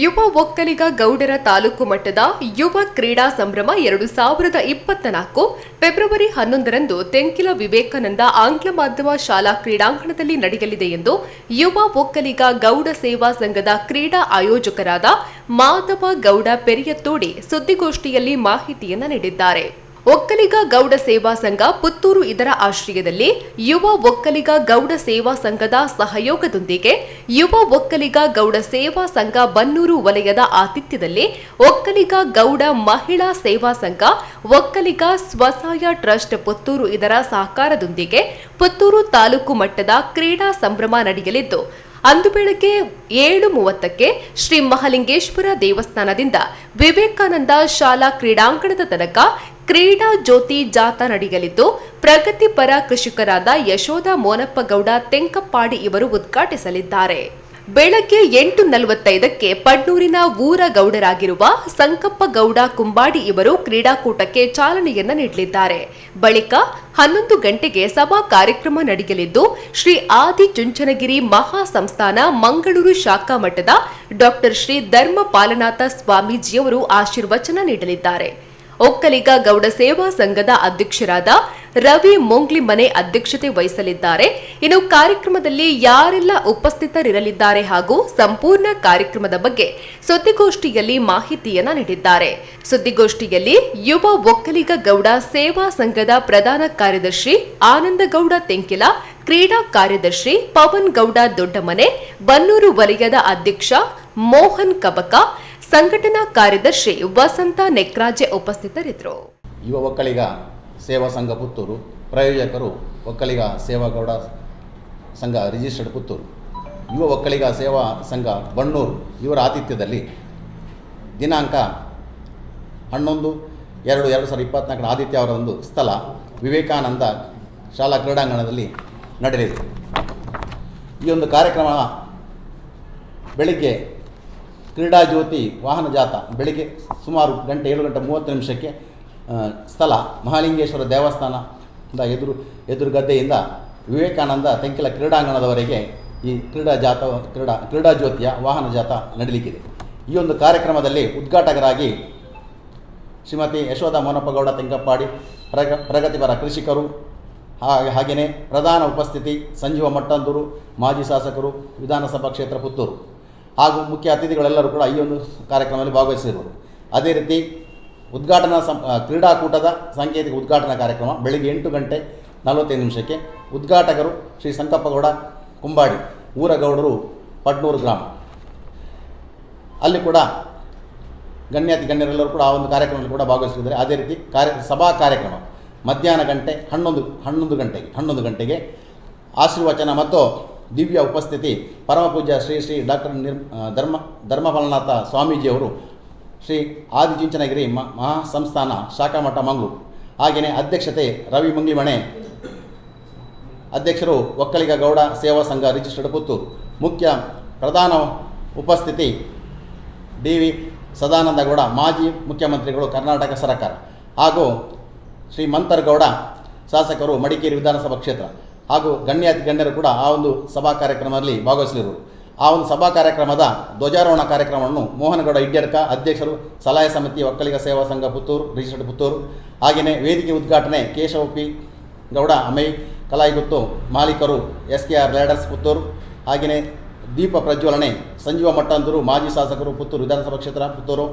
ಯುವ ಒಕ್ಕಲಿಗ ಗೌಡರ ತಾಲೂಕು ಮಟ್ಟದ ಯುವ ಕ್ರೀಡಾ ಸಂಭ್ರಮ ಎರಡು ಸಾವಿರದ ಇಪ್ಪತ್ತ ನಾಲ್ಕು ಫೆಬ್ರವರಿ ಹನ್ನೊಂದರಂದು ತೆಂಕಿಲ ವಿವೇಕಾನಂದ ಆಂಗ್ಲ ಮಾಧ್ಯಮ ಶಾಲಾ ಕ್ರೀಡಾಂಗಣದಲ್ಲಿ ನಡೆಯಲಿದೆ ಎಂದು ಯುವ ಒಕ್ಕಲಿಗ ಗೌಡ ಸೇವಾ ಸಂಘದ ಕ್ರೀಡಾ ಆಯೋಜಕರಾದ ಮಾಧವ ಗೌಡ ಪೆರಿಯತ್ತೋಡಿ ಸುದ್ದಿಗೋಷ್ಠಿಯಲ್ಲಿ ಮಾಹಿತಿಯನ್ನು ನೀಡಿದ್ದಾರೆ. ಒಕ್ಕಲಿಗ ಗೌಡ ಸೇವಾ ಸಂಘ ಪುತ್ತೂರು ಇದರ ಆಶ್ರಯದಲ್ಲಿ ಯುವ ಒಕ್ಕಲಿಗ ಗೌಡ ಸೇವಾ ಸಂಘದ ಸಹಯೋಗದೊಂದಿಗೆ ಯುವ ಒಕ್ಕಲಿಗ ಗೌಡ ಸೇವಾ ಸಂಘ ಬನ್ನೂರು ವಲಯದ ಆತಿಥ್ಯದಲ್ಲಿ ಒಕ್ಕಲಿಗ ಗೌಡ ಮಹಿಳಾ ಸೇವಾ ಸಂಘ, ಒಕ್ಕಲಿಗ ಸ್ವಸಹಾಯ ಟ್ರಸ್ಟ್ ಪುತ್ತೂರು ಇದರ ಸಹಕಾರದೊಂದಿಗೆ ಪುತ್ತೂರು ತಾಲೂಕು ಮಟ್ಟದ ಕ್ರೀಡಾ ಸಂಭ್ರಮ ನಡೆಯಲಿದ್ದು ಅಂದು ಬೆಳಗ್ಗೆ ಏಳು ಮೂವತ್ತಕ್ಕೆ ಶ್ರೀ ಮಹಾಲಿಂಗೇಶ್ವರ ದೇವಸ್ಥಾನದಿಂದ ವಿವೇಕಾನಂದ ಶಾಲಾ ಕ್ರೀಡಾಂಗಣದ ತನಕ ಕ್ರೀಡಾ ಜ್ಯೋತಿ ಜಾಥಾ ನಡೆಯಲಿದ್ದು, ಪ್ರಗತಿಪರ ಕೃಷಿಕರಾದ ಯಶೋಧ ಮೋನಪ್ಪಗೌಡ ತೆಂಕಪ್ಪಾಡಿ ಇವರು ಉದ್ಘಾಟಿಸಲಿದ್ದಾರೆ. ಬೆಳಗ್ಗೆ ಎಂಟು ನಲವತ್ತೈದಕ್ಕೆ ಪಡ್ನೂರಿನ ಊರ ಗೌಡರಾಗಿರುವ ಸಂಕಪ್ಪ ಗೌಡ ಕುಂಬಾಡಿ ಇವರು ಕ್ರೀಡಾಕೂಟಕ್ಕೆ ಚಾಲನೆಯನ್ನ ನೀಡಲಿದ್ದಾರೆ. ಬಳಿಕ ಹನ್ನೊಂದು ಗಂಟೆಗೆ ಸಭಾ ಕಾರ್ಯಕ್ರಮ ನಡೆಯಲಿದ್ದು, ಶ್ರೀ ಆದಿ ಚುಂಚನಗಿರಿ ಮಹಾ ಸಂಸ್ಥಾನ ಮಂಗಳೂರು ಶಾಖಾ ಮಠದ ಡಾಕ್ಟರ್ ಶ್ರೀ ಧರ್ಮ ಪಾಲನಾಥ ಸ್ವಾಮೀಜಿಯವರು ಆಶೀರ್ವಚನ ನೀಡಲಿದ್ದಾರೆ. ಒಕ್ಕಲಿಗ ಗೌಡ ಸೇವಾ ಸಂಘದ ಅಧ್ಯಕ್ಷರಾದ ರವಿ ಮೊಂಗ್ಲಿ ಮನೆ ಅಧ್ಯಕ್ಷತೆ ವಹಿಸಲಿದ್ದಾರೆ. ಇನ್ನು ಕಾರ್ಯಕ್ರಮದಲ್ಲಿ ಯಾರೆಲ್ಲ ಉಪಸ್ಥಿತರಿರಲಿದ್ದಾರೆ ಹಾಗೂ ಸಂಪೂರ್ಣ ಕಾರ್ಯಕ್ರಮದ ಬಗ್ಗೆ ಸುದ್ದಿಗೋಷ್ಠಿಯಲ್ಲಿ ಮಾಹಿತಿಯನ್ನ ನೀಡಿದ್ದಾರೆ. ಸುದ್ದಿಗೋಷ್ಠಿಯಲ್ಲಿ ಯುವ ಒಕ್ಕಲಿಗ ಗೌಡ, ಸೇವಾ ಸಂಘದ ಪ್ರಧಾನ ಕಾರ್ಯದರ್ಶಿ ಆನಂದಗೌಡ ತೆಂಕಿಲ, ಕ್ರೀಡಾ ಕಾರ್ಯದರ್ಶಿ ಪವನ್ ಗೌಡ ದೊಡ್ಡಮನೆ, ಬನ್ನೂರು ವಲಯದ ಅಧ್ಯಕ್ಷ ಮೋಹನ್ ಕಬಕ, ಸಂಘಟನಾ ಕಾರ್ಯದರ್ಶಿ ವಸಂತ ನೆಕ್ರಾಜೆ ಉಪಸ್ಥಿತರಿದ್ದರು. ಯುವ ಒಕ್ಕಲಿಗ ಸೇವಾ ಸಂಘ ಪುತ್ತೂರು. ಪ್ರಾಯೋಜಕರು ಒಕ್ಕಲಿಗ ಸೇವಾ ಗೌಡ ಸಂಘ ರಿಜಿಸ್ಟರ್ಡ್ ಪುತ್ತೂರು. ಯುವ ಒಕ್ಕಲಿಗ ಸೇವಾ ಸಂಘ ಬಣ್ಣೂರು. ಇವರ ಆತಿಥ್ಯದಲ್ಲಿ ದಿನಾಂಕ ಹನ್ನೊಂದು ಎರಡು ಎರಡು ಸಾವಿರದ ಇಪ್ಪತ್ನಾಲ್ಕರ ಆದಿತ್ಯವಾರದಂದು ಸ್ಥಳ ವಿವೇಕಾನಂದ ಶಾಲಾ ಕ್ರೀಡಾಂಗಣದಲ್ಲಿ ನಡೆಯಲಿದೆ. ಈ ಒಂದು ಕಾರ್ಯಕ್ರಮ ಬೆಳಿಗ್ಗೆ ಕ್ರೀಡಾ ಜ್ಯೋತಿ ವಾಹನ ಜಾಥಾ ಬೆಳಿಗ್ಗೆ ಸುಮಾರು ಗಂಟೆ ಏಳು ಗಂಟೆ ಮೂವತ್ತು ನಿಮಿಷಕ್ಕೆ ಸ್ಥಳ, ಮಹಾಲಿಂಗೇಶ್ವರ ದೇವಸ್ಥಾನದ ಎದುರು ಎದುರು ಗದ್ದೆಯಿಂದ ವಿವೇಕಾನಂದ ತೆಂಕಿಲ ಕ್ರೀಡಾಂಗಣದವರೆಗೆ ಈ ಕ್ರೀಡಾ ಜಾಥಾ ಕ್ರೀಡಾ ಕ್ರೀಡಾ ಜ್ಯೋತಿಯ ವಾಹನ ಜಾಥಾ ನಡೀಲಿಕ್ಕಿದೆ. ಈ ಒಂದು ಕಾರ್ಯಕ್ರಮದಲ್ಲಿ ಉದ್ಘಾಟಕರಾಗಿ ಶ್ರೀಮತಿ ಯಶೋಧ ಮೋನಪ್ಪಗೌಡ ತೆಂಕಪ್ಪಾಡಿ, ಪ್ರಗ, ಪ್ರಗತಿಪರ ಕೃಷಿಕರು ಹಾಗೆ ಹಾಗೆಯೇ ಪ್ರಧಾನ ಉಪಸ್ಥಿತಿ ಸಂಜೀವ ಮಟ್ಟಂದೂರು, ಮಾಜಿ ಶಾಸಕರು, ವಿಧಾನಸಭಾ ಕ್ಷೇತ್ರ ಪುತ್ತೂರು ಹಾಗೂ ಮುಖ್ಯ ಅತಿಥಿಗಳೆಲ್ಲರೂ ಕೂಡ ಈ ಒಂದು ಕಾರ್ಯಕ್ರಮದಲ್ಲಿ ಭಾಗವಹಿಸಿದರು ಅದೇ ರೀತಿ ಉದ್ಘಾಟನಾ ಸಂ ಕ್ರೀಡಾಕೂಟದ ಸಾಂಕೇತಿಕ ಉದ್ಘಾಟನಾ ಕಾರ್ಯಕ್ರಮ ಬೆಳಗ್ಗೆ ಎಂಟು ಗಂಟೆ ನಲವತ್ತೈದು ನಿಮಿಷಕ್ಕೆ. ಉದ್ಘಾಟಕರು ಶ್ರೀ ಸಂಕಪ್ಪಗೌಡ ಕುಂಬಾಡಿ, ಊರಗೌಡರು ಪಡ್ನೂರು ಗ್ರಾಮ. ಅಲ್ಲಿ ಕೂಡ ಗಣ್ಯಾತಿ ಗಣ್ಯರೆಲ್ಲರೂ ಕೂಡ ಆ ಒಂದು ಕಾರ್ಯಕ್ರಮದಲ್ಲಿ ಕೂಡ ಭಾಗವಹಿಸಿದ್ದಾರೆ. ಅದೇ ರೀತಿ ಕಾರ್ಯ, ಸಭಾ ಕಾರ್ಯಕ್ರಮ ಮಧ್ಯಾಹ್ನ ಗಂಟೆ ಹನ್ನೊಂದು ಹನ್ನೊಂದು ಗಂಟೆಗೆ ಹನ್ನೊಂದು ಗಂಟೆಗೆ. ಆಶೀರ್ವಚನ ಮತ್ತು ದಿವ್ಯ ಉಪಸ್ಥಿತಿ ಪರಮಪೂಜ್ಯ ಶ್ರೀ ಶ್ರೀ ಡಾಕ್ಟರ್ ನಿರ್ ಧರ್ಮ ಧರ್ಮಫಲನಾಥ ಸ್ವಾಮೀಜಿಯವರು ಶ್ರೀ ಆದಿಚುಂಚನಗಿರಿ ಮಹಾ ಸಂಸ್ಥಾನ ಶಾಖಾಮಠ ಮಂಗು ಹಾಗೆಯೇ ಅಧ್ಯಕ್ಷತೆ ರವಿ ಮಂಗ್ಲಿಮಣೆ, ಅಧ್ಯಕ್ಷರು ಒಕ್ಕಲಿಗ ಗೌಡ ಸೇವಾ ಸಂಘ ರಿಜಿಸ್ಟರ್ಡ್ ಪುತ್ತೂರು. ಮುಖ್ಯ ಪ್ರಧಾನ ಉಪಸ್ಥಿತಿ ಡಿ ವಿ ಸದಾನಂದ ಗೌಡ ಮಾಜಿ ಮುಖ್ಯಮಂತ್ರಿಗಳು ಕರ್ನಾಟಕ ಸರ್ಕಾರ ಹಾಗೂ ಶ್ರೀ ಮಂತರ್ಗೌಡ, ಶಾಸಕರು ಮಡಿಕೇರಿ ವಿಧಾನಸಭಾ ಕ್ಷೇತ್ರ ಹಾಗೂ ಗಣ್ಯಾತಿ ಗಣ್ಯರು ಕೂಡ ಆ ಒಂದು ಸಭಾ ಕಾರ್ಯಕ್ರಮದಲ್ಲಿ ಭಾಗವಹಿಸಲಿರುವರು. ಆ ಒಂದು ಸಭಾ ಕಾರ್ಯಕ್ರಮದ ಧ್ವಜಾರೋಹಣ ಕಾರ್ಯಕ್ರಮವನ್ನು ಮೋಹನಗೌಡ ಇಡ್ಯಡ್ಕ ಅಧ್ಯಕ್ಷರು, ಸಲಹೆ ಸಮಿತಿ ಒಕ್ಕಲಿಗ ಸೇವಾ ಸಂಘ ಪುತ್ತೂರು ರಿಜಿಸ್ಟರ್ಡ್ ಪುತ್ತೂರು, ಹಾಗೆಯೇ ವೇದಿಕೆ ಉದ್ಘಾಟನೆ ಕೇಶವ ಪಿ. ಗೌಡ, ಅಮೈ ಕಲಾಯಿಗುತ್ತು ಮಾಲೀಕರು S K R leaders Puttur, ಹಾಗೆಯೇ ದೀಪ ಪ್ರಜ್ವಲನೆ ಸಂಜೀವ ಮಟ್ಟಂದೂರು ಮಾಜಿ ಶಾಸಕರು ಪುತ್ತೂರು ವಿಧಾನಸಭಾ ಕ್ಷೇತ್ರ ಪುತ್ತೂರು,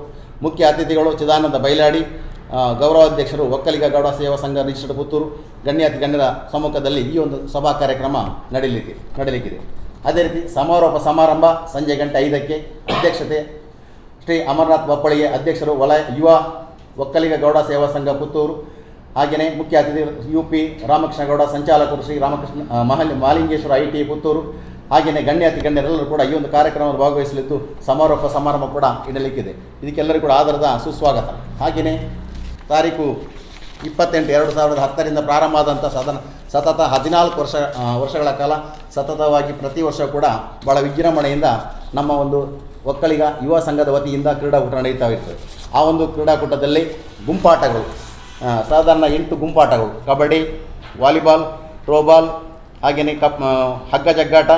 ಮುಖ್ಯ ಅತಿಥಿಗಳು ಚಿದಾನಂದ ಬೈಲಾಡಿ ಗೌರವಾಧ್ಯಕ್ಷರು ಒಕ್ಕಲಿಗ ಗೌಡ ಸೇವಾ ಸಂಘ ರಿಜಿಸ್ಟರ್ಡ್ ಪುತ್ತೂರು ಗಣ್ಯಾತಿ ಗಣ್ಯರ ಸಮ್ಮುಖದಲ್ಲಿ ಈ ಒಂದು ಸಭಾ ಕಾರ್ಯಕ್ರಮ ನಡೆಯಲಿದೆ ನಡೀಲಿಕ್ಕಿದೆ. ಅದೇ ರೀತಿ ಸಮಾರೋಪ ಸಮಾರಂಭ ಸಂಜೆ ಗಂಟೆ ಐದಕ್ಕೆ ಅಧ್ಯಕ್ಷತೆ ಶ್ರೀ ಅಮರನಾಥ್ ಬಪ್ಪಳಿಗೆ ಅಧ್ಯಕ್ಷರು ವಲಯ ಯುವ ಒಕ್ಕಲಿಗ ಗೌಡ ಸೇವಾ ಸಂಘ ಪುತ್ತೂರು, ಹಾಗೆಯೇ ಮುಖ್ಯ ಅತಿಥಿ ಯು ಪಿ ರಾಮಕೃಷ್ಣ ಗೌಡ, ಸಂಚಾಲಕರು ಶ್ರೀ ರಾಮಕೃಷ್ಣ ಮಹಲ್, ಮಾಲಿಂಗೇಶ್ವರ ಐ ಟಿ ಪುತ್ತೂರು, ಹಾಗೆಯೇ ಗಣ್ಯಾತಿ ಗಣ್ಯರೆಲ್ಲರೂ ಕೂಡ ಈ ಒಂದು ಕಾರ್ಯಕ್ರಮದಲ್ಲಿ ಭಾಗವಹಿಸಲಿದ್ದು ಸಮಾರೋಪ ಸಮಾರಂಭ ಕೂಡ ಇಡಲಿಕ್ಕಿದೆ. ಇದಕ್ಕೆಲ್ಲರೂ ಕೂಡ ಆಧಾರದ ಸುಸ್ವಾಗತ. ಹಾಗೆಯೇ ತಾರೀಕು ಇಪ್ಪತ್ತೆಂಟು, ಎರಡು ಸಾವಿರದ ಹತ್ತರಿಂದ ಪ್ರಾರಂಭ ಆದಂಥ ಸದನ ಸತತ ಹದಿನಾಲ್ಕು ವರ್ಷ ವರ್ಷಗಳ ಕಾಲ ಸತತವಾಗಿ ಪ್ರತಿ ವರ್ಷ ಕೂಡ ಭಾಳ ವಿಜೃಂಭಣೆಯಿಂದ ನಮ್ಮ ಒಂದು ಒಕ್ಕಲಿಗ ಯುವ ಸಂಘದ ವತಿಯಿಂದ ಕ್ರೀಡಾಕೂಟ ನಡೀತಾ ಇರ್ತದೆ. ಆ ಒಂದು ಕ್ರೀಡಾಕೂಟದಲ್ಲಿ ಗುಂಪಾಟಗಳು ಸಾಧಾರಣ ಎಂಟು ಗುಂಪಾಟಗಳು, ಕಬಡ್ಡಿ, ವಾಲಿಬಾಲ್, ಥ್ರೋಬಾಲ್ ಹಾಗೆಯೇ ಕಪ್ ಹಗ್ಗ ಜಗ್ಗಾಟ,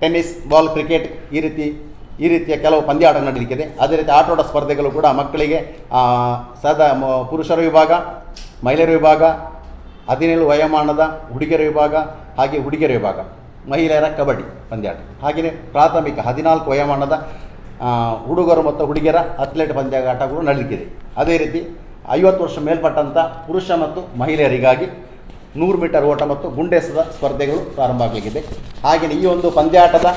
ಟೆನ್ನಿಸ್, ಬಾಲ್, ಕ್ರಿಕೆಟ್ ಈ ರೀತಿ, ಈ ರೀತಿಯ ಕೆಲವು ಪಂದ್ಯಾಟ ನಡೀಲಿಕ್ಕಿದೆ. ಅದೇ ರೀತಿ ಆಟೋಟ ಸ್ಪರ್ಧೆಗಳು ಕೂಡ ಮಕ್ಕಳಿಗೆ ಸದಾ ಪುರುಷರ ವಿಭಾಗ, ಮಹಿಳೆಯರ ವಿಭಾಗ ಹದಿನೇಳು ವಯೋಮಾನದ ಹುಡುಗಿಯರ ವಿಭಾಗ ಹಾಗೆ ಹುಡುಗಿಯರ ವಿಭಾಗ. ಮಹಿಳೆಯರ ಕಬಡ್ಡಿ ಪಂದ್ಯಾಟ. ಹಾಗೆಯೇ ಪ್ರಾಥಮಿಕ ಹದಿನಾಲ್ಕು ವಯೋಮಾನದ ಹುಡುಗರು ಮತ್ತು ಹುಡುಗಿಯರ ಅಥ್ಲೆಟ್ ಪಂದ್ಯಾಟಗಳು ನಡೀಲಿಕ್ಕಿದೆ. ಅದೇ ರೀತಿ ಐವತ್ತು ವರ್ಷ ಮೇಲ್ಪಟ್ಟಂಥ ಪುರುಷ ಮತ್ತು ಮಹಿಳೆಯರಿಗಾಗಿ ನೂರು ಮೀಟರ್ ಓಟ ಮತ್ತು ಗುಂಡೆಸದ ಸ್ಪರ್ಧೆಗಳು ಪ್ರಾರಂಭ ಆಗಲಿಕ್ಕಿದೆ. ಹಾಗೆಯೇ ಈ ಒಂದು ಪಂದ್ಯಾಟದ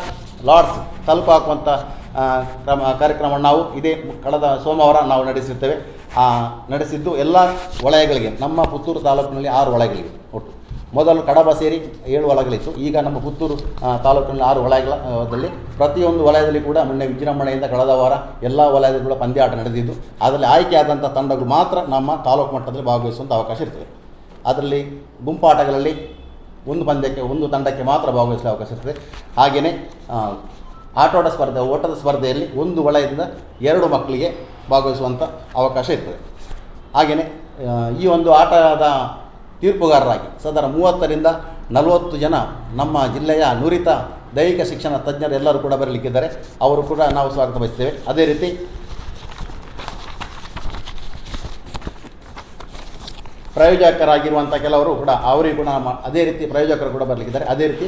ಲಾರ್ಡ್ಸ್ ತಲುಪಾಕುವಂಥ ಕ್ರಮ ಕಾರ್ಯಕ್ರಮವನ್ನು ನಾವು ಇದೇ ಕಳೆದ ಸೋಮವಾರ ನಾವು ನಡೆಸಿರ್ತೇವೆ ನಡೆಸಿದ್ದು ಎಲ್ಲ ವಲಯಗಳಿಗೆ, ನಮ್ಮ ಪುತ್ತೂರು ತಾಲೂಕಿನಲ್ಲಿ ಆರು ವಲಯಗಳಿವೆ ಒಟ್ಟು. ಮೊದಲು ಕಡಬ ಸೇರಿ ಏಳು ವಲಯಗಳಿತ್ತು. ಈಗ ನಮ್ಮ ಪುತ್ತೂರು ತಾಲೂಕಿನಲ್ಲಿ ಆರು ವಲಯಗಳಲ್ಲಿ ಪ್ರತಿಯೊಂದು ವಲಯದಲ್ಲಿ ಕೂಡ ಮೊನ್ನೆ ವಿಜೃಂಭಣೆಯಿಂದ ಕಳೆದ ವಾರ ಎಲ್ಲ ವಲಯದಲ್ಲಿ ಕೂಡ ಪಂದ್ಯಾಟ ನಡೆದಿದ್ದು. ಅದರಲ್ಲಿ ಆಯ್ಕೆಯಾದಂಥ ತಂಡಗಳು ಮಾತ್ರ ನಮ್ಮ ತಾಲೂಕು ಮಟ್ಟದಲ್ಲಿ ಭಾಗವಹಿಸುವಂಥ ಅವಕಾಶ ಇರ್ತದೆ. ಅದರಲ್ಲಿ ಗುಂಪಾಟಗಳಲ್ಲಿ ಒಂದು ಪಂದ್ಯಕ್ಕೆ, ಒಂದು ತಂಡಕ್ಕೆ ಮಾತ್ರ ಭಾಗವಹಿಸಲು ಅವಕಾಶ ಇರ್ತದೆ. ಹಾಗೆಯೇ ಆಟೋಟ ಸ್ಪರ್ಧೆ, ಓಟದ ಸ್ಪರ್ಧೆಯಲ್ಲಿ ಒಂದು ವಲಯದಿಂದ ಎರಡು ಮಕ್ಕಳಿಗೆ ಭಾಗವಹಿಸುವಂಥ ಅವಕಾಶ ಇರ್ತದೆ. ಹಾಗೆಯೇ ಈ ಒಂದು ಆಟದ ತೀರ್ಪುಗಾರರಾಗಿ ಸದರ ಮೂವತ್ತರಿಂದ ನಲವತ್ತು ಜನ ನಮ್ಮ ಜಿಲ್ಲೆಯ ನುರಿತ ದೈಹಿಕ ಶಿಕ್ಷಣ ತಜ್ಞರು ಎಲ್ಲರೂ ಕೂಡ ಬರಲಿಕ್ಕಿದ್ದಾರೆ. ಅವರು ಕೂಡ ನಾವು ಸ್ವಾಗತ ಬಯಸ್ತೇವೆ ಅದೇ ರೀತಿ ಪ್ರಾಯೋಜಕರಾಗಿರುವಂಥ ಕೆಲವರು ಕೂಡ ಅವರಿಗೂ ಕೂಡ ನಮ್ಮ ಅದೇ ರೀತಿ ಪ್ರಾಯೋಜಕರು ಕೂಡ ಬರಲಿಕ್ಕಿದ್ದಾರೆ. ಅದೇ ರೀತಿ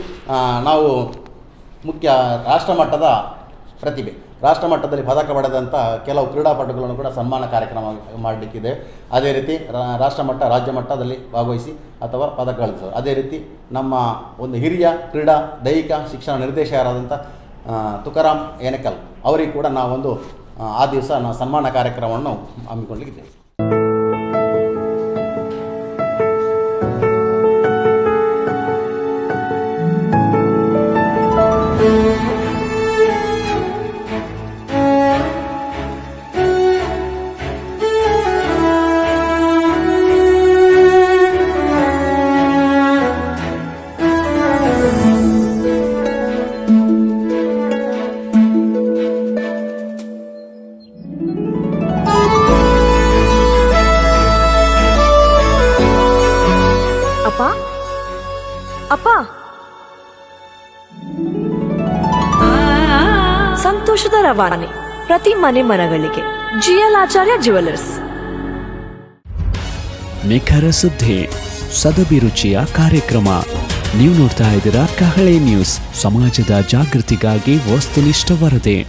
ನಾವು ಮುಖ್ಯ ರಾಷ್ಟ್ರಮಟ್ಟದ ಪ್ರತಿಭೆ ರಾಷ್ಟ್ರಮಟ್ಟದಲ್ಲಿ ಪದಕ ಪಡೆದಂಥ ಕೆಲವು ಕ್ರೀಡಾಪಟುಗಳನ್ನು ಕೂಡ ಸನ್ಮಾನ ಕಾರ್ಯಕ್ರಮ ಮಾಡಲಿಕ್ಕಿದೆ. ಅದೇ ರೀತಿ ರಾಷ್ಟ್ರ ರಾಷ್ಟ್ರಮಟ್ಟ, ರಾಜ್ಯ ಮಟ್ಟದಲ್ಲಿ ಭಾಗವಹಿಸಿ ಅಥವಾ ಪದಕ ಗಳಿಸೋದು ಅದೇ ರೀತಿ ನಮ್ಮ ಒಂದು ಹಿರಿಯ ಕ್ರೀಡಾ ದೈಹಿಕ ಶಿಕ್ಷಣ ನಿರ್ದೇಶಕರಾದಂಥ ತುಕಾರಾಮ್ ಏನಕಲ್ ಅವರಿಗೆ ಕೂಡ ನಾವೊಂದು, ಆ ದಿವಸ ನಾವು ಸನ್ಮಾನ ಕಾರ್ಯಕ್ರಮವನ್ನು ಹಮ್ಮಿಕೊಳ್ಳಲಿಕ್ಕಿದ್ದೇವೆ ರವಾನೆ ಪ್ರತಿ ಮನೆ ಮನಗಳಿಗೆ. GL Acharya jewellers. ನಿಖರ ಸುದ್ದಿ ಸದಭಿರುಚಿಯ ಕಾರ್ಯಕ್ರಮ. ನೀವು ನೋಡ್ತಾ ಇದ್ದೀರಾ ಕಹಳೆ ನ್ಯೂಸ್. ಸಮಾಜದ ಜಾಗೃತಿಗಾಗಿ ವಸ್ತುನಿಷ್ಠ ವರದಿ.